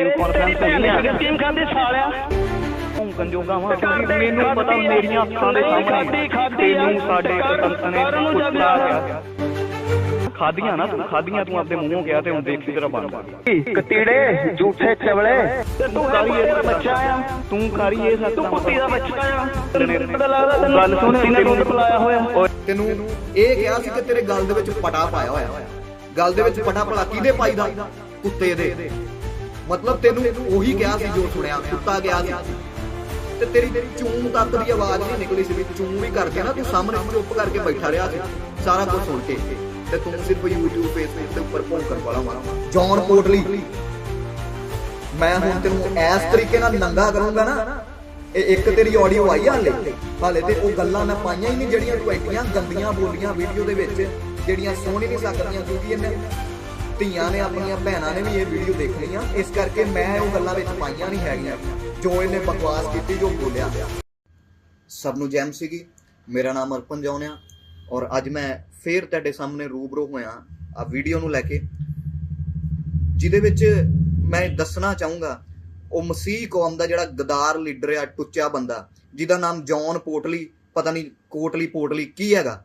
Conference ਨਹੀਂ ਆ scheme ਖਾਂਦੇ ਸਾਲਿਆ? ਭੌਂਕਣ ਜੋਗਾ ਵਾਂ। ਕਿਉਂਕਿ ਮੈਨੂੰ ਪਤਾ ਮੇਰੀਆਂ ਅੱਖਾਂ ਦੇ ਸਾਹਮਣੇ। ਤੈਨੂੰ ਸਾਡੇ ਪਤੰਤ ਨੇ ਕੁੱਤਾ ਗਿਆ ਖਾਦੀਆਂ ਨਾ ਤੂੰ ਖਾਦੀਆਂ ਤੂੰ ਆਪਦੇ ਮੂੰਹੋਂ ਗਿਆ ਤੇ ਹੁਣ ਦੇਖੀ ਤੇਰਾ ਬਣਦਾ। ਕਤੀੜੇ ਝੂਠੇ ਚਵਲੇ। ਤੇ ਕਾਲੀ ਇਹ ਬੱਚਾ ਆ ਤੂੰ ਕਰੀ ਇਹ ਤੂੰ ਕੁੱਤੀ ਦਾ ਬੱਚਾ ਆ। ਤੈਨੂੰ ਪਤਾ ਲੱਗਦਾ ਤੈਨੂੰ ਗੱਲ ਸੁਣ ਤੈਨੂੰ ਤੈਨੂੰ ਬੁਲਾਇਆ ਹੋਇਆ। ਤੈਨੂੰ ਇਹ ਕਿਹਾ ਸੀ ਕਿ ਤੇਰੇ ਗਲ ਦੇ ਵਿੱਚ ਪਟਾ ਪਾਇਆ ਹੋਇਆ। ਗਲ ਦੇ ਵਿੱਚ ਪਟਾ ਭਲਾ ਕਿਹਦੇ ਪਾਈਦਾ ਕੁੱਤੇ ਦੇ। ਮਤਲਬ ਤੈਨੂੰ ਉਹੀ ਕਿਹਾ ਸੀ ਜੋ ਸੁਣਿਆ ਕੁੱਤਾ ਗਿਆ ਸੀ। ਤੇ ਤੇਰੀ ਤੇਰੀ ਚੂੰ ਤੱਕ ਦੀ ਆਵਾਜ਼ ਨਹੀਂ ਨਿਕਲੀ ਸੀ ਵੀ ਚੂੰ ਵੀ ਕਰਕੇ ਨਾ ਤੂੰ ਸਾਹਮਣੇ ਚੁੱਪ ਕਰਕੇ ਬੈਠਾ ਰਿਹਾ ਸੀ। ਸਾਰਾ ਕੁਝ ਸੁਣ ਕੇ। ਤੇ ਤੂੰ ਸਿਰਫ YouTube, Facebook ਦੇ ਉੱਪਰ ਭੌਂਕਣ ਵਾਲਾ ਮਾਂ ਜੌਨ ਕੋਟਲੀ ਮੈਂ ਹੁਣ ਤੈਨੂੰ ਇਸ ਤਰੀਕੇ ਨਾਲ ਨੰਗਾ ਕਰੂੰਗਾ ਨਾ, ਇਹ ਇੱਕ ਤੇਰੀ ਆਡੀਓ ਆਈ ਆ ਹਲੇ। ਹਾਲੇ ਤੇ ਉਹ ਗੱਲਾਂ ਮੈਂ ਪਾਈਆਂ ਹੀ ਨਹੀਂ ਜਿਹੜੀਆਂ ਤੂੰ ਐਡੀਆਂ ਗੰਦੀਆਂ ਬੋਲੀਆਂ ਵੀਡੀਓ ਦੇ ਵਿੱਚ, ਜਿਹੜੀਆਂ ਸੁਣ ਹੀ ਨਹੀਂ ਸਕਦੀਆਂ, ਕਿਉਂਕਿ ਇਹਨੇ ਧੀਆਂ ਨੇ ਆਪਣੀਆਂ ਭੈਣਾਂ ਨੇ ਵੀ ਇਹ ਵੀਡੀਓ ਦੇਖਣੀ ਆ ਇਸ ਕਰਕੇ ਮੈਂ ਉਹ ਗੱਲਾਂ ਵਿੱਚ ਪਾਈਆਂ ਨਹੀਂ ਹੈਗੀਆਂ। ਜੋ ਇਹਨੇ ਬਕਵਾਸ ਕੀਤੀ, ਜੋ ਬੋਲਿਆ। ਸਭ ਨੂੰ ਜੈਮ ਸੀਗੀ। ਮੇਰਾ ਨਾਮ ਅਰਪਨ ਜੌਨਿਆ ਔਰ ਅੱਜ ਮੈਂ ਫੇਰ ਤੁਹਾਡੇ ਸਾਹਮਣੇ ਰੂਬਰੂ ਹੋਇਆ। ਆ ਵੀਡੀਓ ਨੂੰ ਲੈ ਕੇ। ਜਿਹਦੇ ਵਿੱਚ ਮੈਂ ਦੱਸਣਾ ਚਾਹੂੰਗਾ, ਉਹ ਮਸੀਹ ਕੌਮ ਦਾ ਜਿਹੜਾ ਗਦਾਰ ਲੀਡਰ ਆ ਟੁੱਚਾ ਬੰਦਾ, ਜਿਹਦਾ ਨਾਮ ਜੌਨ ਪੋਟਲੀ, ਪਤਾ ਨਹੀਂ ਕੋਟਲੀ ਪੋਟਲੀ ਕੀ ਹੈਗਾ।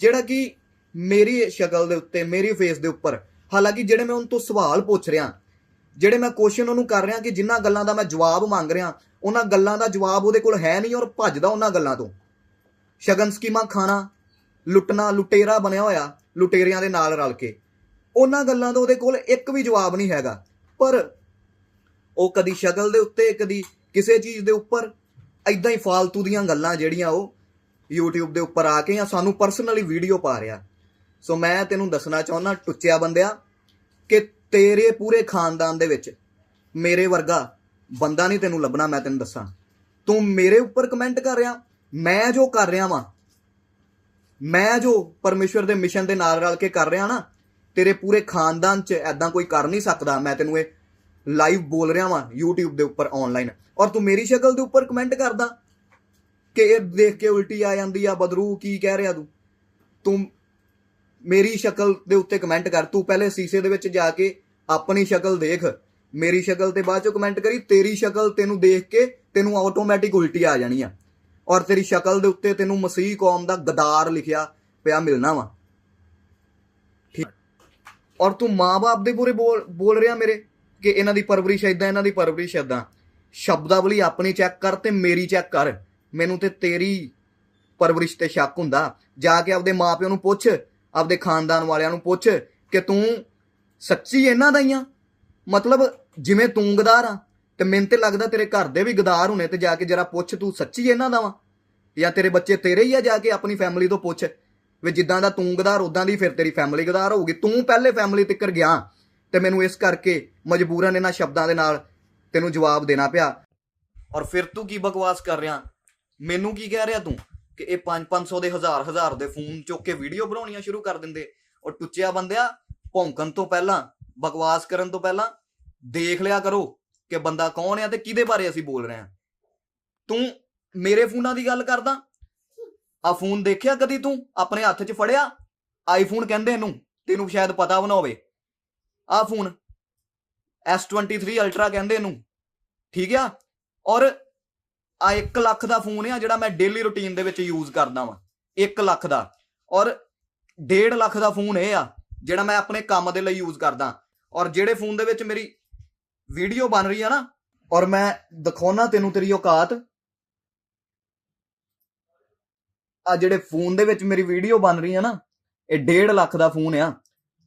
ਜਿਹੜਾ ਕਿ ਮੇਰੀ ਸ਼ਕਲ ਦੇ ਉੱਤੇ, ਮੇਰੀ ਫੇਸ ਦੇ ਉੱਪਰ ਹਾਲਾਂਕਿ ਜਿਹੜੇ ਮੈਂ ਉਹਨਾਂ ਤੋਂ ਸਵਾਲ ਪੁੱਛ ਰਿਹਾ, ਜਿਹੜੇ ਮੈਂ ਕੁਐਸਚਨ ਉਹਨੂੰ ਕਰ ਰਿਹਾ ਕਿ ਜਿੰਨਾ ਗੱਲਾਂ ਦਾ ਮੈਂ ਜਵਾਬ ਮੰਗ ਰਿਹਾ, ਉਹਨਾਂ ਗੱਲਾਂ ਦਾ ਜਵਾਬ ਉਹਦੇ ਕੋਲ ਹੈ ਨਹੀਂ ਔਰ ਭੱਜਦਾ ਉਹਨਾਂ ਗੱਲਾਂ ਤੋਂ। ਸ਼ਗਨ ਸਕੀਮਾਂ ਖਾਣਾ, ਲੁੱਟਣਾ, ਲੁਟੇਰਾ ਬਣਿਆ ਹੋਇਆ, ਲੁਟੇਰਿਆਂ ਦੇ ਨਾਲ ਰਲ ਕੇ। ਉਹਨਾਂ ਗੱਲਾਂ ਦਾ ਉਹਦੇ ਕੋਲ ਇੱਕ ਵੀ ਜਵਾਬ ਨਹੀਂ ਹੈਗਾ। ਪਰ ਉਹ ਕਦੀ ਸ਼ਕਲ ਦੇ ਉੱਤੇ, ਕਦੀ ਕਿਸੇ ਚੀਜ਼ ਦੇ ਉੱਪਰ ਐਦਾਂ ਹੀ ਫਾਲਤੂ ਦੀਆਂ ਗੱਲਾਂ ਜਿਹੜੀਆਂ ਉਹ YouTube ਦੇ ਉੱਪਰ ਆ ਕੇ ਜਾਂ ਸਾਨੂੰ ਪਰਸਨਲੀ ਵੀਡੀਓ ਪਾ ਰਿਹਾ। ਸੋ ਮੈਂ ਤੈਨੂੰ ਦੱਸਣਾ ਚਾਹੁੰਦਾ ਟੁੱਚਿਆ ਬੰਦਿਆ ਕਿ ਤੇਰੇ ਪੂਰੇ ਖਾਨਦਾਨ ਦੇ ਵਿੱਚ ਮੇਰੇ ਵਰਗਾ ਬੰਦਾ ਨਹੀਂ ਤੈਨੂੰ ਲੱਭਣਾ, ਮੈਂ ਤੈਨੂੰ ਦੱਸਾਂ। ਤੂੰ ਮੇਰੇ ਉੱਪਰ ਕਮੈਂਟ ਕਰ ਰਿਹਾ, ਮੈਂ ਜੋ ਕਰ ਰਿਹਾ ਵਾਂ, ਮੈਂ ਜੋ ਪਰਮੇਸ਼ਵਰ ਦੇ ਮਿਸ਼ਨ ਦੇ ਨਾਲ ਰਲ ਕੇ ਕਰ ਰਿਹਾ ਨਾ, ਤੇਰੇ ਪੂਰੇ ਖਾਨਦਾਨ 'ਚ ਐਦਾਂ ਕੋਈ ਕਰ ਨਹੀਂ ਸਕਦਾ। ਮੈਂ ਤੈਨੂੰ ਇਹ ਲਾਈਵ ਬੋਲ ਰਿਹਾ ਵਾਂ YouTube ਦੇ ਉੱਪਰ ਆਨਲਾਈਨ ਔਰ ਤੂੰ ਮੇਰੀ ਸ਼ਕਲ ਦੇ ਉੱਪਰ ਕਮੈਂਟ ਕਰਦਾ ਕਿ ਇਹ ਦੇਖ ਕੇ ਉਲਟੀ ਆ ਜਾਂਦੀ ਆ, ਬਦਰੂ, ਕੀ ਕਹਿ ਰਿਹਾ ਤੂੰ? ਤੂੰ ਮੇਰੀ ਸ਼ਕਲ ਦੇ ਉੱਤੇ ਕਮੈਂਟ ਕਰ, ਤੂੰ ਪਹਿਲੇ ਸੀਸੇ ਦੇ ਵਿੱਚ ਜਾ ਕੇ ਆਪਣੀ ਸ਼ਕਲ ਦੇਖ। ਮੇਰੀ ਸ਼ਕਲ ਤੇ ਬਾਅਦ ਚੋਂ ਕਮੈਂਟ ਕਰੀ, ਤੇਰੀ ਸ਼ਕਲ ਤੈਨੂੰ ਦੇਖ ਕੇ ਤੈਨੂੰ ਆਟੋਮੈਟਿਕ ਉਲਟੀ ਆ ਜਾਣੀ ਆ। ਔਰ ਤੇਰੀ ਸ਼ਕਲ ਦੇ ਉੱਤੇ ਤੈਨੂੰ ਮਸੀਹ ਕੌਮ ਦਾ ਗਦਾਰ ਲਿਖਿਆ ਪਿਆ ਮਿਲਣਾ ਵਾ। ਠੀਕ। ਔਰ ਤੂੰ ਮਾਂ-ਬਾਪ ਦੇ ਪੂਰੇ ਬੋਲ ਬੋਲ ਰਿਹਾ ਮੇਰੇ, ਕਿ ਇਹਨਾਂ ਦੀ ਪਰਵਰਿਸ਼ ਏਦਾਂ, ਇਹਨਾਂ ਦੀ ਪਰਵਰਿਸ਼ ਏਦਾਂ। ਸ਼ਬਦਾਵਲੀ ਆਪਣੀ ਚੈੱਕ ਕਰ ਤੇ ਮੇਰੀ ਚੈੱਕ ਕਰ। ਮੈਨੂੰ ਤੇ ਤੇਰੀ ਪਰਵਰਿਸ਼ ਤੇ ਸ਼ੱਕ ਹੁੰਦਾ। ਜਾ ਕੇ ਆਪਦੇ ਮਾਪਿਆਂ ਨੂੰ ਪੁੱਛ ਆਪਦੇ ਖਾਨਦਾਨ ਵਾਲਿਆਂ ਨੂੰ ਪੁੱਛ ਕਿ ਤੂੰ ਸੱਚੀ ਇਹਨਾਂ ਦਾ ਹੀ ਆ? ਮਤਲਬ ਜਿਵੇਂ ਤੂੰ ਗਦਾਰ ਆ ਤੇ ਮੈਨੂੰ ਤੇ ਲੱਗਦਾ ਤੇਰੇ ਘਰ ਦੇ ਵੀ ਗਦਾਰ ਹੋਣੇ ਤੇ ਜਾ ਕੇ ਜਰਾ ਪੁੱਛ ਤੂੰ ਸੱਚੀ ਇਹਨਾਂ ਦਾ ਵਾ? ਜਾਂ ਤੇਰੇ ਬੱਚੇ ਤੇਰੇ ਹੀ ਆ ਜਾ ਕੇ ਆਪਣੀ ਫੈਮਿਲੀ ਤੋਂ ਪੁੱਛ ਵੀ ਜਿੱਦਾਂ ਦਾ ਤੂੰ ਗਦਾਰ ਉਦਾਂ ਦੀ ਫਿਰ ਤੇਰੀ ਫੈਮਿਲੀ ਗਦਾਰ ਹੋਊਗੀ। ਤੂੰ ਪਹਿਲੇ ਫੈਮਿਲੀ ਤੱਕਰ ਗਿਆ ਤੇ ਮੈਨੂੰ ਇਸ ਕਰਕੇ ਮਜਬੂਰਨ ਇਹਨਾਂ ਸ਼ਬਦਾਂ ਦੇ ਨਾਲ ਤੈਨੂੰ ਜਵਾਬ ਦੇਣਾ ਪਿਆ। ਔਰ ਫਿਰ ਤੂੰ ਕੀ ਬਕਵਾਸ ਕਰ ਰਿਹਾ? ਮੈਨੂੰ ਕੀ ਕਹਿ ਰਿਹਾ ਤੂੰ? ਕਿ ਇਹ 5-500 ਦੇ ਹਜ਼ਾਰ ਹਜ਼ਾਰ ਦੇ ਫੋਨ ਚੁੱਕ ਕੇ ਵੀਡੀਓ ਬਣਾਉਣੀਆਂ ਸ਼ੁਰੂ ਕਰ ਦਿੰਦੇ। ਔਰ ਟੁੱਚਿਆ ਬੰਦਿਆ, ਭੌਂਕਣ ਤੋਂ ਪਹਿਲਾਂ, ਬਕਵਾਸ ਕਰਨ ਤੋਂ ਪਹਿਲਾਂ, ਦੇਖ ਲਿਆ ਕਰੋ ਕਿ ਬੰਦਾ ਕੌਣ ਆ ਤੇ ਕਿਹਦੇ ਬਾਰੇ ਅਸੀਂ ਬੋਲ ਰਹੇ ਹਾਂ। ਤੂੰ ਮੇਰੇ ਫੋਨਾਂ ਦੀ ਗੱਲ ਕਰਦਾ। ਆ ਫੋਨ ਦੇਖਿਆ ਕਦੀ ਤੂੰ? ਆਪਣੇ ਹੱਥ 'ਚ ਫੜਿਆ? ਆਈਫੋਨ ਕਹਿੰਦੇ ਇਹਨੂੰ, ਤੈਨੂੰ ਸ਼ਾਇਦ ਪਤਾ ਵੀ ਨਾ ਹੋਵੇ। ਆ ਫੋਨ S23 ਅਲਟਰਾ ਕਹਿੰਦੇ ਇਹਨੂੰ। ਠੀਕ ਆ? ਔਰ ਆ 1 ਲੱਖ ਦਾ ਫੋਨ ਆ ਜਿਹੜਾ ਮੈਂ ਡੇਲੀ ਰੁਟੀਨ ਦੇ ਵਿੱਚ ਯੂਜ਼ ਕਰਦਾ ਵਾਂ। 1 ਲੱਖ ਦਾ। ਔਰ 1.5 ਲੱਖ ਦਾ ਫੋਨ ਇਹ ਆ, ਜਿਹੜਾ ਮੈਂ ਆਪਣੇ ਕੰਮ ਦੇ ਲਈ ਯੂਜ਼ ਕਰਦਾ। ਔਰ ਜਿਹੜੇ ਫੋਨ ਦੇ ਵਿੱਚ ਮੇਰੀ ਵੀਡੀਓ ਬਣ ਰਹੀ ਆ ਨਾ, ਔਰ ਮੈਂ ਦਿਖਾਉਣਾ ਤੈਨੂੰ ਤੇਰੀ ਔਕਾਤ। ਆ ਜਿਹੜੇ ਫੋਨ ਦੇ ਵਿੱਚ ਮੇਰੀ ਵੀਡੀਓ ਬਣ ਰਹੀ ਆ ਨਾ, ਇਹ 1.5 ਲੱਖ ਦਾ ਫੋਨ ਆ।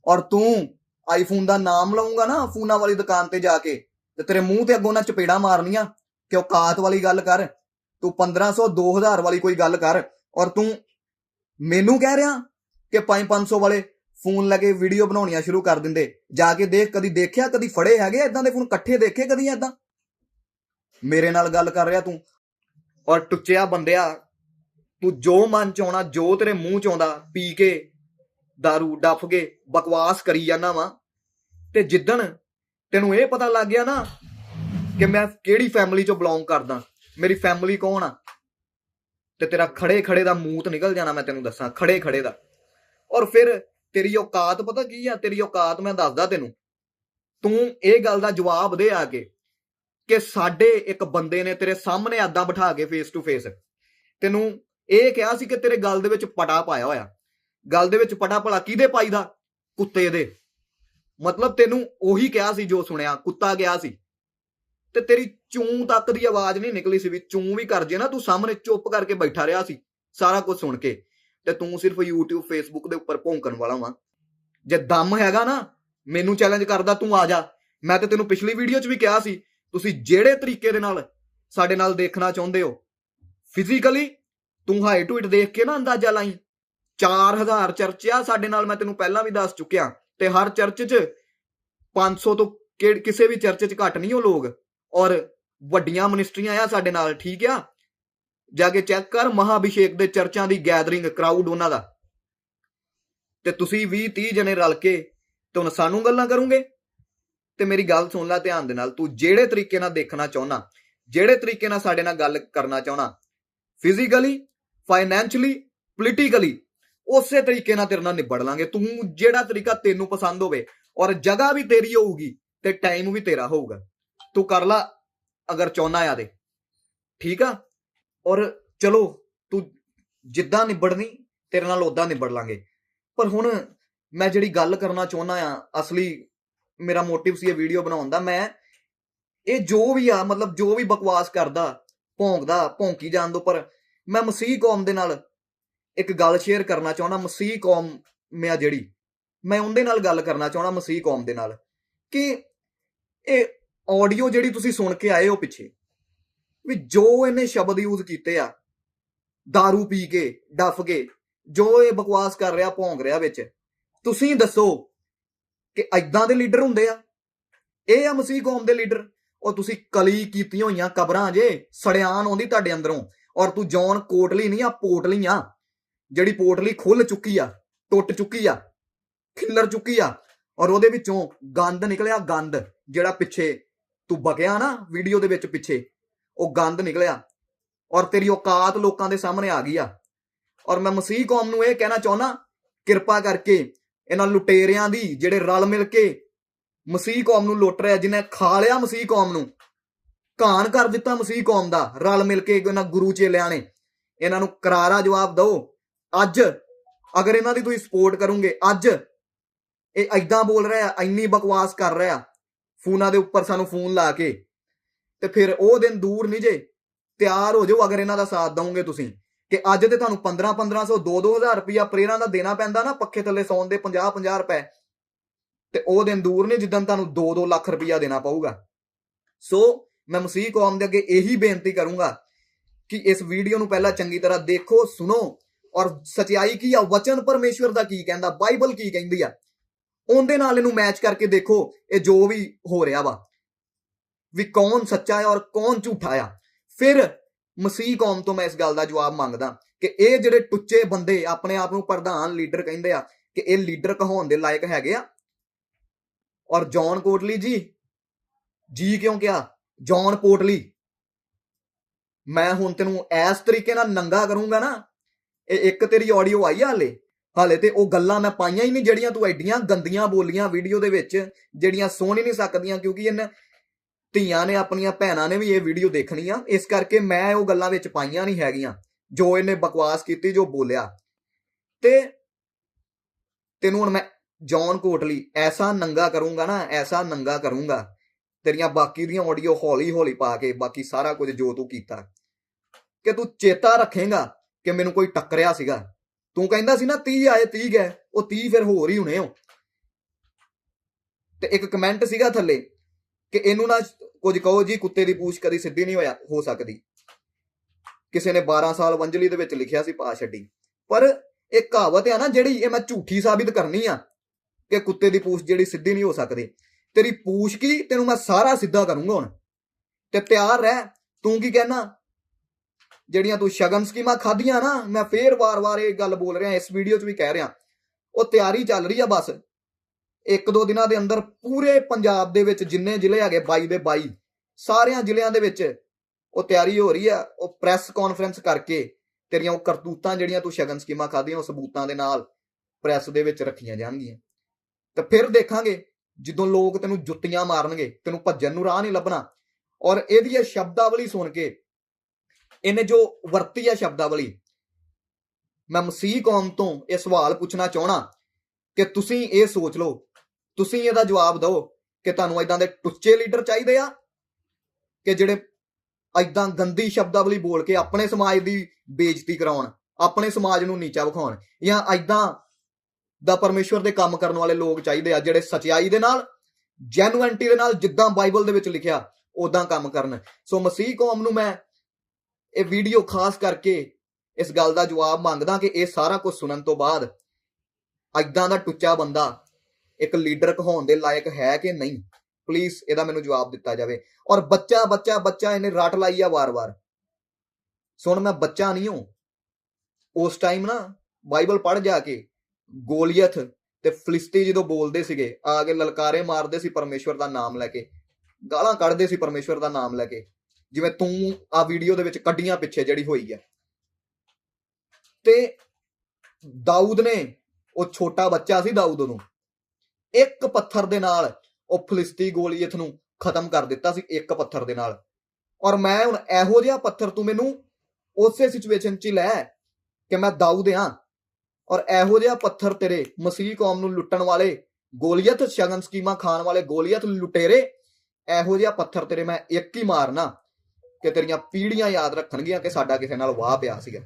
ਔਰ ਤੂੰ ਆਈਫੋਨ ਦਾ ਨਾਮ ਲਵਾਂਗਾ ਨਾ ਫੋਨਾਂ ਵਾਲੀ ਦੁਕਾਨ ਤੇ ਜਾ ਕੇ, ਤੇ ਤੇਰੇ ਮੂੰਹ ਤੇ ਅੱਗੋਂ ਨਾ ਚਪੇੜਾ ਮਾਰਨੀਆਂ। ਕਿ ਔਕਾਤ ਵਾਲੀ ਗੱਲ ਕਰ? ਤੂੰ 1500 2000 ਵਾਲੀ ਕੋਈ ਗੱਲ ਕਰ ਔਰ ਤੂੰ ਮੈਨੂੰ ਕਹਿ ਰਿਹਾ ਕਿ 5-500 ਵਾਲੇ ਫੋਨ ਲੈ ਕੇ ਵੀਡੀਓ ਬਣਾਉਣੀਆਂ ਸ਼ੁਰੂ ਕਰ ਦਿੰਦੇ। ਜਾ ਕੇ ਦੇਖ, ਕਦੀ ਦੇਖਿਆ, ਕਦੀ ਫੜੇ ਹੈਗੇ ਇਦਾਂ ਦੇ ਫੋਨ? ਇਕੱਠੇ ਦੇਖੇ ਕਦੀ ਇਦਾਂ ਮੇਰੇ ਨਾਲ ਗੱਲ ਕਰ ਰਿਹਾ ਤੂੰ ਔਰ ਟੁੱਚਿਆ ਬੰਦਿਆ, ਤੂੰ ਜੋ ਮਨ ਚ ਆਉਣਾ, ਜੋ ਤੇਰੇ ਮੂੰਹ ਚ ਆਉਂਦਾ, ਪੀ ਕੇ दारू ਡੱਫ ਕੇ ਬਕਵਾਸ ਕਰੀ ਜਾਂਦਾ ਵਾ। ਤੇ ਜਿੱਦਣ ਤੈਨੂੰ ਇਹ ਪਤਾ ਲੱਗ ਗਿਆ ਨਾ ਕਿ ਮੈਂ ਕਿਹੜੀ ਫੈਮਿਲੀ ਚੋਂ ਬਿਲੋਂਗ ਕਰਦਾ? ਮੇਰੀ ਫੈਮਿਲੀ ਕੌਣ ਆ? ਤੇ ਤੇਰਾ ਖੜੇ ਖੜੇ ਦਾ ਮੂਤ ਨਿਕਲ ਜਾਣਾ, ਮੈਂ ਤੈਨੂੰ ਦੱਸਾਂ ਖੜੇ ਖੜੇ ਦਾ। ਔਰ ਫਿਰ ਤੇਰੀ ਔਕਾਤ ਪਤਾ ਕੀ ਆ? ਤੇਰੀ ਔਕਾਤ ਮੈਂ ਦੱਸਦਾ ਤੈਨੂੰ। ਤੂੰ ਇਹ ਗੱਲ ਦਾ ਜਵਾਬ ਦੇ ਆ ਕੇ ਕਿ ਸਾਡੇ ਇੱਕ ਬੰਦੇ ਨੇ ਤੇਰੇ ਸਾਹਮਣੇ ਏਦਾਂ ਬਿਠਾ ਕੇ ਫੇਸ ਟੂ ਫੇਸ ਤੈਨੂੰ ਇਹ ਕਿਹਾ ਸੀ ਕਿ ਤੇਰੇ ਗੱਲ ਦੇ ਵਿੱਚ ਪਟਾ ਪਾਇਆ ਹੋਇਆ। ਗੱਲ ਦੇ ਵਿੱਚ ਪਟਾ ਭਲਾ ਕਿਹਦੇ ਪਾਈਦਾ ਕੁੱਤੇ ਦੇ। ਮਤਲਬ ਤੈਨੂੰ ਉਹੀ ਕਿਹਾ ਸੀ ਜੋ ਸੁਣਿਆ, ਕੁੱਤਾ ਗਿਆ ਸੀ। ਤੇ ਤੇਰੀ ਚੂੰ ਤੱਕ ਦੀ ਆਵਾਜ਼ ਨਹੀਂ ਨਿਕਲੀ ਸੀ ਵੀ ਚੂੰ ਵੀ ਕਰ ਜੇ ਨਾ, ਤੂੰ ਸਾਹਮਣੇ ਚੁੱਪ ਕਰਕੇ ਬੈਠਾ ਰਿਹਾ ਸੀ, ਸਾਰਾ ਕੁਝ ਸੁਣ ਕੇ। ਤੇ ਤੂੰ ਸਿਰਫ YouTube, Facebook ਦੇ ਉੱਪਰ ਭੌਂਕਣ ਵਾਲਾ ਵਾਂ। ਜੇ ਦਮ ਹੈਗਾ ਨਾ, ਮੈਨੂੰ ਚੈਲੰਜ ਕਰਦਾ, ਤੂੰ ਆ ਜਾ। ਮੈਂ ਤੇ ਤੈਨੂੰ ਪਿਛਲੀ ਵੀਡੀਓ 'ਚ ਵੀ ਕਿਹਾ ਸੀ, ਤੁਸੀਂ ਜਿਹੜੇ ਤਰੀਕੇ ਦੇ ਨਾਲ ਸਾਡੇ ਨਾਲ ਦੇਖਣਾ ਚਾਹੁੰਦੇ ਹੋ ਫਿਜ਼ੀਕਲੀ ਤੂੰ ਹਾਈ ਟੂ ਇਟ ਦੇਖ ਕੇ ਨਾ ਅੰਦਾਜ਼ਾ ਲਾਈ। 4000 ਚਰਚ ਆ ਸਾਡੇ ਨਾਲ, ਮੈਂ ਤੈਨੂੰ ਪਹਿਲਾਂ ਵੀ ਦੱਸ ਚੁੱਕਿਆ। ਤੇ ਹਰ ਚਰਚ 'ਚ 500 ਤੋਂ ਕਿਸੇ ਵੀ ਚਰਚ 'ਚ ਘੱਟ ਨਹੀਂ ਉਹ ਲੋਕ। ਔਰ ਵੱਡੀਆਂ ਮਿਨਿਸਟਰੀਆਂ ਆ ਸਾਡੇ ਨਾਲ, ਠੀਕ ਆ? ਜਾ ਕੇ ਚੈੱਕ ਕਰ ਮਹਾਭਿਸ਼ੇਕ ਦੇ ਚਰਚਾਂ ਦੀ ਗੈਦਰਿੰਗ ਕਰਾਊਡ ਉਹਨਾਂ ਦਾ। ਤੇ ਤੁਸੀਂ 20 30 ਜਣੇ ਰਲ ਕੇ ਤੇ ਹੁਣ ਸਾਨੂੰ ਗੱਲਾਂ ਕਰੋਗੇ। ਤੇ ਮੇਰੀ ਗੱਲ ਸੁਣ ਲੈ ਧਿਆਨ ਦੇ ਨਾਲ, ਤੂੰ ਜਿਹੜੇ ਤਰੀਕੇ ਨਾਲ ਦੇਖਣਾ ਚਾਹਨਾ, ਜਿਹੜੇ ਤਰੀਕੇ ਨਾਲ ਸਾਡੇ ਨਾਲ ਗੱਲ ਕਰਨਾ ਚਾਹਨਾ ਫਿਜ਼ੀਕਲੀ ਫਾਈਨੈਂਸ਼ਲੀ ਪੋਲੀਟੀਕਲੀ ਉਸੇ ਤਰੀਕੇ ਨਾਲ ਤੇਰੇ ਨਾਲ ਨਿਬੜ ਲਾਂਗੇ। ਤੂੰ ਜਿਹੜਾ ਤਰੀਕਾ ਤੈਨੂੰ ਪਸੰਦ ਹੋਵੇ ਔਰ ਜਗ੍ਹਾ ਵੀ ਤੇਰੀ ਹੋਊਗੀ ਤੇ ਟਾਈਮ ਵੀ ਤੇਰਾ ਹੋਊਗਾ। ਤੂੰ ਕਰ ਲਾ, ਅਗਰ ਚਾਹਨਾ ਆ ਦੇ। ਠੀਕ ਆ? ਔਰ ਚਲੋ, ਤੂੰ ਜਿੱਦਾਂ ਨਿਬੜਨੀ, ਤੇਰੇ ਨਾਲ ਉਦਾਂ ਨਿਬੜ ਲਾਂਗੇ। ਪਰ ਹੁਣ ਮੈਂ ਜਿਹੜੀ ਗੱਲ ਕਰਨਾ ਚਾਹੁੰਦਾ ਆ, ਅਸਲੀ ਮੇਰਾ ਮੋਟਿਵ ਸੀ ਇਹ ਵੀਡੀਓ ਬਣਾਉਣ ਦਾ, ਮੈਂ ਇਹ ਜੋ ਵੀ ਆ, ਮਤਲਬ ਜੋ ਵੀ ਬਕਵਾਸ ਕਰਦਾ, ਭੌਂਕਦਾ, ਭੌਂਕੀ ਜਾਣ ਤੋਂ, ਪਰ ਮੈਂ ਮਸੀਹ ਕੌਮ ਦੇ ਨਾਲ ਇੱਕ ਗੱਲ ਸ਼ੇਅਰ ਕਰਨਾ ਚਾਹੁੰਦਾ, ਮਸੀਹ ਕੌਮ ਮੈਂ ਜਿਹੜੀ। ਮੈਂ ਉਹਦੇ ਨਾਲ ਗੱਲ ਕਰਨਾ ਚਾਹੁੰਦਾ, ਮਸੀਹ ਕੌਮ ਦੇ ਨਾਲ। ਕਿ ਇਹ ਆਡੀਓ ਜਿਹੜੀ ਤੁਸੀਂ ਸੁਣ ਕੇ ਆਏ ਹੋ ਪਿੱਛੇ, ਵੀ ਜੋ ਇਹਨੇ ਸ਼ਬਦ ਯੂਜ਼ ਕੀਤੇ ਆ, दारू ਪੀ ਕੇ, ਡੱਫ ਕੇ, ਜੋ ਇਹ ਬਕਵਾਸ ਕਰ ਰਿਹਾ, ਭੌਂਕ ਰਿਹਾ ਵਿੱਚ, ਤੁਸੀਂ ਦੱਸੋ ਕਿ ਐਦਾਂ ਦੇ ਲੀਡਰ ਹੁੰਦੇ ਆ? ਇਹ ਆ ਮਸੀਹ ਕੌਮ ਦੇ ਲੀਡਰ ਉਹ ਤੁਸੀਂ ਕਲੀ ਕੀਤੀਆਂ ਹੋਈਆਂ ਕਬਰਾਂ ਜੇ ਸੜਿਆਨ ਆਉਂਦੀ ਤੁਹਾਡੇ ਅੰਦਰੋਂ। ਔਰ ਤੂੰ ਜੌਨ ਕੋਟਲੀ ਨਹੀਂ ਆ, ਪੋਟਲੀ ਆ। ਜਿਹੜੀ ਪੋਟਲੀ ਖੁੱਲ ਚੁੱਕੀ ਆ, ਟੁੱਟ ਚੁੱਕੀ ਆ, ਖਿੱਲਰ ਚੁੱਕੀ ਆ, ਔਰ ਉਹਦੇ ਵਿੱਚੋਂ ਗੰਦ ਨਿਕਲਿਆ, ਗੰਦ, ਜਿਹੜਾ ਪਿੱਛੇ ਤੂੰ ਬਕਿਆ ਨਾ ਵੀਡੀਓ ਦੇ ਵਿੱਚ ਪਿੱਛੇ, ਉਹ ਗੰਦ ਨਿਕਲਿਆ ਔਰ ਤੇਰੀ ਔਕਾਤ ਲੋਕਾਂ ਦੇ ਸਾਹਮਣੇ ਆ ਗਈ ਆ। ਔਰ ਮੈਂ ਮਸੀਹ ਕੌਮ ਨੂੰ ਇਹ ਕਹਿਣਾ ਚਾਹੁੰਦਾ ਕਿਰਪਾ ਕਰਕੇ ਇਹਨਾਂ ਲੁਟੇਰਿਆਂ ਦੀ ਜਿਹੜੇ ਰਲ ਮਿਲ ਕੇ ਮਸੀਹ ਕੌਮ ਨੂੰ ਲੁੱਟ ਰਿਹਾ ਜਿਨੇ ਖਾ ਲਿਆ ਮਸੀਹ ਕੌਮ ਨੂੰ, ਘਾਣ ਕਰ ਦਿੱਤਾ ਮਸੀਹ ਕੌਮ ਦਾ, ਰਲ ਮਿਲ ਕੇ ਇਹਨਾਂ ਗੁਰੂ ਚੇਲਿਆਂ ਨੇ, ਇਹਨਾਂ ਨੂੰ ਕਰਾਰਾ ਜਵਾਬ ਦਿਓ। ਅੱਜ ਅਗਰ ਇਹਨਾਂ ਦੀ ਤੁਸੀਂ ਸਪੋਰਟ ਕਰੋਗੇ, ਅੱਜ ਇਹ ਐਦਾਂ ਬੋਲ ਰਿਹਾ, ਇੰਨੀ ਬਕਵਾਸ ਕਰ ਰਿਹਾ ਫੋਨਾਂ ਦੇ ਉੱਪਰ ਸਾਨੂੰ ਫੋਨ ਲਾ ਕੇ ਤੇ ਫਿਰ ਉਹ ਦਿਨ ਦੂਰ ਨਹੀਂ ਜੇ, ਤਿਆਰ ਹੋ ਜਾਓ ਅਗਰ ਇਹਨਾਂ ਦਾ ਸਾਥ ਦਵੋਗੇ ਤੁਸੀਂ। ਕਿ ਅੱਜ ਤੇ ਤੁਹਾਨੂੰ 15 1500 2 2000 ਰੁਪਇਆ ਪ੍ਰੇਰਾਂ ਦਾ ਦੇਣਾ ਪੈਂਦਾ ਨਾ ਪੱਖੇ ਥੱਲੇ ਸੌਣ ਦੇ 50 50 ਰੁਪਏ। ਤੇ ਉਹ ਦਿਨ ਦੂਰ ਨੇ ਜਿੱਦਾਂ ਤੁਹਾਨੂੰ 2 2 ਲੱਖ ਰੁਪਇਆ ਦੇਣਾ ਪਊਗਾ। ਸੋ ਮੈਂ ਮਸੀਹ ਕੌਮ ਦੇ ਅੱਗੇ ਇਹੀ ਬੇਨਤੀ ਕਰੂੰਗਾ ਕਿ ਇਸ ਵੀਡੀਓ ਨੂੰ ਪਹਿਲਾਂ ਚੰਗੀ ਤਰ੍ਹਾਂ ਦੇਖੋ, ਸੁਣੋ ਔਰ ਸਚਾਈ ਕੀ ਆ, ਵਚਨ ਪਰਮੇਸ਼ਵਰ ਦਾ ਕੀ ਕਹਿੰਦਾ, ਬਾਈਬਲ ਕੀ ਕਹਿੰਦੀ ਆ? ਉਹਦੇ ਨਾਲ ਇਹਨੂੰ ਮੈਚ ਕਰਕੇ ਦੇਖੋ, ਇਹ ਜੋ ਵੀ ਹੋ ਰਿਹਾ ਵਾ। ਵੀ ਕੌਣ ਸੱਚਾ ਹੈ ਔਰ ਕੌਣ ਝੂਠਾ ਆ। ਫਿਰ ਮਸੀਹ ਕੌਮ ਤੋਂ ਮੈਂ ਇਸ ਗੱਲ ਦਾ ਜਵਾਬ ਮੰਗਦਾ ਕਿ ਇਹ ਜਿਹੜੇ ਟੁੱਚੇ ਬੰਦੇ ਆਪਣੇ ਆਪ ਨੂੰ ਪ੍ਰਧਾਨ ਲੀਡਰ ਕਹਿੰਦੇ ਆ ਕਿ ਇਹ ਲੀਡਰ ਕਹਾਉਣ ਦੇ ਲਾਇਕ ਹੈਗੇ ਆ। ਔਰ ਜੌਨ ਕੋਟਲੀ ਜੀ ਜੀ ਕਿਉਂ ਕਿਹਾ? ਜੌਨ ਕੋਟਲੀ, ਮੈਂ ਹੁਣ ਤੈਨੂੰ ਇਸ ਤਰੀਕੇ ਨਾਲ ਨੰਗਾ ਕਰੂੰਗਾ ਨਾ, ਇਹ ਇੱਕ ਤੇਰੀ ਆਡੀਓ ਆਈ ਆ ਹਾਲੇ। ਹਾਲੇ ਤੇ ਉਹ ਗੱਲਾਂ ਮੈਂ ਪਾਈਆਂ ਹੀ ਨਹੀਂ ਜਿਹੜੀਆਂ ਤੂੰ ਐਡੀਆਂ ਗੰਦੀਆਂ ਬੋਲੀਆਂ ਵੀਡੀਓ ਦੇ ਵਿੱਚ, ਜਿਹੜੀਆਂ ਸੁਣ ਹੀ ਨਹੀਂ ਸਕਦੀਆਂ ਕਿਉਂਕਿ ਇਹਨਾਂ ਧੀਆਂ ਨੇ ਆਪਣੀਆਂ ਭੈਣਾਂ ਨੇ ਵੀ ਇਹ ਵੀਡੀਓ ਦੇਖਣੀ ਆ ਇਸ ਕਰਕੇ ਮੈਂ ਉਹ ਗੱਲਾਂ ਵਿੱਚ ਪਾਈਆਂ ਨਹੀਂ ਹੈਗੀਆਂ। ਜੋ ਇਹਨੇ ਬਕਵਾਸ ਕੀਤੀ, ਜੋ ਬੋਲਿਆ। ਤੇ ਤੈਨੂੰ ਹੁਣ ਮੈਂ ਜੌਨ ਕੋਟਲੀ ਐਸਾ ਨੰਗਾ ਕਰੂੰਗਾ ਨਾ, ਐਸਾ ਨੰਗਾ ਕਰੂੰਗਾ। ਤੇਰੀਆਂ ਬਾਕੀ ਦੀਆਂ ਆਡੀਓ ਹੌਲੀ ਹੌਲੀ ਪਾ ਕੇ, ਬਾਕੀ ਸਾਰਾ ਕੁਝ ਜੋ ਤੂੰ ਕੀਤਾ, ਕਿ ਤੂੰ ਚੇਤਾ ਰੱਖੇਗਾ ਕਿ ਮੈਨੂੰ ਕੋਈ ਟੱਕਰਿਆ ਸੀਗਾ। ਤੂੰ ਕਹਿੰਦਾ ਸੀ ਨਾ 30 ਆਏ 30 ਗਏ, ਉਹ 30 ਫਿਰ ਹੋਰ ਹੀ ਹੋਣੇ ਹੋ ਤੇ ਇੱਕ ਕਮੈਂਟ ਸੀਗਾ ਥੱਲੇ ਕਿ ਇਹਨੂੰ ਨਾ ਕੁਝ ਕਹੋ ਜੀ, ਕੁੱਤੇ ਦੀ ਪੂਛ ਕਦੀ ਸਿੱਧੀ ਨਹੀਂ ਹੋਇਆ, ਹੋ ਸਕਦੀ। ਕਿਸੇ ਨੇ 12 ਸਾਲ ਵੰਜਲੀ ਦੇ ਵਿੱਚ ਲਿਖਿਆ ਸੀ, ਪਾ ਛੱਡੀ। ਪਰ ਇਹ ਕਹਾਵਤ ਆ ਨਾ ਜਿਹੜੀ ਇਹ ਮੈਂ ਝੂਠੀ ਸਾਬਿਤ ਕਰਨੀ ਆ ਕਿ ਕੁੱਤੇ ਦੀ ਪੂਛ ਜਿਹੜੀ ਸਿੱਧੀ ਨਹੀਂ ਹੋ ਸਕਦੀ। ਤੇਰੀ ਪੂਛ ਕੀ? ਤੈਨੂੰ ਮੈਂ ਸਾਰਾ ਸਿੱਧਾ ਕਰੂੰਗਾ ਹੁਣ। ਤੇ ਤਿਆਰ ਰਹਿ। ਤੂੰ ਕੀ ਕਹਿਣਾ? ਜਿਹੜੀਆਂ ਤੂੰ ਸ਼ਗਨ ਸਕੀਮਾਂ ਖਾਧੀਆਂ ਨਾ, ਮੈਂ ਫੇਰ ਵਾਰ-ਵਾਰ ਇਹ ਗੱਲ ਬੋਲ ਰਿਹਾ, ਇਸ ਵੀਡੀਓ 'ਚ ਵੀ ਕਹਿ ਰਿਹਾ। ਉਹ ਤਿਆਰੀ ਚੱਲ ਰਹੀ ਆ ਬਸ। ਇੱਕ ਦੋ ਦਿਨਾਂ ਦੇ ਅੰਦਰ ਪੂਰੇ ਪੰਜਾਬ ਦੇ ਵਿੱਚ ਜਿੰਨੇ ਜ਼ਿਲ੍ਹੇ ਹੈਗੇ 22 ਦੇ 22 ਸਾਰਿਆਂ ਜ਼ਿਲ੍ਹਿਆਂ ਦੇ ਵਿੱਚ ਉਹ ਤਿਆਰੀ ਹੋ ਰਹੀ ਆ, ਉਹ ਪ੍ਰੈਸ ਕਾਨਫਰੰਸ ਕਰਕੇ ਤੇਰੀਆਂ ਉਹ ਕਰਤੂਤਾਂ ਜਿਹੜੀਆਂ ਤੂੰ ਸ਼ਗਨ ਸਕੀਮਾਂ ਖਾਧੀਆਂ, ਉਹ ਸਬੂਤਾਂ ਦੇ ਨਾਲ ਪ੍ਰੈਸ ਦੇ ਵਿੱਚ ਰੱਖੀਆਂ ਜਾਣਗੀਆਂ। ਤੇ ਫਿਰ ਦੇਖਾਂਗੇ, ਜਦੋਂ ਲੋਕ ਤੈਨੂੰ ਜੁੱਤੀਆਂ ਮਾਰਨਗੇ, ਤੈਨੂੰ ਭੱਜਣ ਨੂੰ ਰਾਹ ਨਹੀਂ ਲੱਭਣਾ। ਔਰ ਇਹਦੀ ਇਹ ਸ਼ਬਦਾਵਲੀ ਸੁਣ ਕੇ ਇਹਨੇ ਜੋ ਵਰਤੀ ਹੈ ਸ਼ਬਦਾਵਲੀ, ਮੈਂ ਮਸੀਹ ਕੌਮ ਤੋਂ ਇਹ ਸਵਾਲ ਪੁੱਛਣਾ ਚਾਹਣਾ ਕਿ ਤੁਸੀਂ ਇਹ ਸੋਚ ਲਓ, ਤੁਸੀਂ ਇਹਦਾ ਜਵਾਬ ਦਿਓ ਕਿ ਤੁਹਾਨੂੰ ਇਦਾਂ ਦੇ ਟੁੱਚੇ ਲੀਡਰ ਚਾਹੀਦੇ ਆ ਕਿ ਜਿਹੜੇ ਇਦਾਂ ਗੰਦੀ ਸ਼ਬਦਾਵਲੀ ਬੋਲ ਕੇ ਆਪਣੇ ਸਮਾਜ ਦੀ ਬੇਇੱਜ਼ਤੀ ਕਰਾਉਣ, ਆਪਣੇ ਸਮਾਜ ਨੂੰ ਨੀਚਾ ਵਿਖਾਉਣ ਜਾਂ ਇਦਾਂ ਦਾ ਪਰਮੇਸ਼ਵਰ ਦੇ ਕੰਮ ਕਰਨ ਵਾਲੇ ਲੋਕ ਚਾਹੀਦੇ ਆ ਜਿਹੜੇ ਸਚਾਈ ਦੇ ਨਾਲ ਜੈਨੂਇਨਟੀ ਦੇ ਨਾਲ ਜਿੱਦਾਂ ਬਾਈਬਲ ਦੇ ਵਿੱਚ ਲਿਖਿਆ ਉਦਾਂ ਕੰਮ ਕਰਨ। ਸੋ ਮਸੀਹ ਕੌਮ ਨੂੰ ਮੈਂ ਇਹ ਵੀਡੀਓ ਖਾਸ ਕਰਕੇ ਇਸ ਗੱਲ ਦਾ ਜਵਾਬ ਮੰਗਦਾ ਕਿ ਇਹ ਸਾਰਾ ਕੁਝ ਸੁਣਨ ਤੋਂ ਬਾਅਦ ਐਦਾਂ ਦਾ ਟੁੱਚਾ ਬੰਦਾ ਇੱਕ ਲੀਡਰ ਕਹਾਉਣ ਦੇ ਲਾਇਕ ਹੈ ਕਿ ਨਹੀਂ? ਪਲੀਜ਼ ਇਹਦਾ ਮੈਨੂੰ ਜਵਾਬ ਦਿੱਤਾ ਜਾਵੇ। ਔਰ ਬੱਚਾ ਬੱਚਾ ਬੱਚਾ ਇਹਨੇ ਰੱਟ ਲਾਈ ਆ ਵਾਰ-ਵਾਰ। ਸੁਣ ਮੈਂ ਬੱਚਾ ਨਹੀਂ ਹਾਂ। ਉਸ ਟਾਈਮ ਨਾ ਬਾਈਬਲ ਪੜ੍ਹ ਜਾ ਕੇ ਗੋਲੀਅਥ ਤੇ ਫਲਿਸਤੀ ਜਦੋਂ ਬੋਲਦੇ ਸੀਗੇ, ਆ ਕੇ ਲਲਕਾਰੇ ਮਾਰਦੇ ਸੀ ਪਰਮੇਸ਼ਵਰ ਦਾ ਨਾਮ ਲੈ ਕੇ। ਗਾਲਾਂ ਕੱਢਦੇ ਸੀ ਪਰਮੇਸ਼ਵਰ ਦਾ ਨਾਮ ਲੈ ਕੇ। ਜਿਵੇਂ ਤੂੰ ਆ ਵੀਡੀਓ ਦੇ ਵਿੱਚ ਕੱਢੀਆਂ ਪਿੱਛੇ ਜਿਹੜੀ ਹੋਈ ਹੈ ਤੇ ਦਾਊਦ ਨੇ, ਉਹ ਛੋਟਾ ਬੱਚਾ ਸੀ ਦਾਊਦ ਨੂੰ, ਇੱਕ ਪੱਥਰ ਦੇ ਨਾਲ ਉਹ ਫਲਿਸਤੀ ਗੋਲੀਅਤ ਨੂੰ ਖਤਮ ਕਰ ਦਿੱਤਾ ਸੀ ਇੱਕ ਪੱਥਰ ਦੇ ਨਾਲ। ਔਰ ਮੈਂ ਹੁਣ ਇਹੋ ਜਿਹਾ ਪੱਥਰ ਤੂੰ ਮੈਨੂੰ ਉਸੇ ਸਿਚੁਏਸ਼ਨ 'ਚ ਲੈ ਕਿ ਮੈਂ ਦਾਊਦ ਹਾਂ ਔਰ ਇਹੋ ਜਿਹਾ ਪੱਥਰ ਤੇਰੇ ਮਸੀਹ ਕੌਮ ਨੂੰ ਲੁੱਟਣ ਵਾਲੇ ਗੋਲੀਅਤ, ਸ਼ਗਨ ਸਕੀਮਾਂ ਖਾਣ ਵਾਲੇ ਗੋਲੀਅਤ ਲੁਟੇਰੇ, ਇਹੋ ਜਿਹਾ ਪੱਥਰ ਤੇਰੇ ਮੈਂ ਇੱਕ ਹੀ ਮਾਰਨਾ। ਕਿ ਤੇਰੀਆਂ ਪੀੜ੍ਹੀਆਂ ਯਾਦ ਰੱਖਣਗੀਆਂ ਕਿ ਸਾਡਾ ਕਿਸੇ ਨਾਲ ਵਾਹ ਪਿਆ ਸੀਗਾ।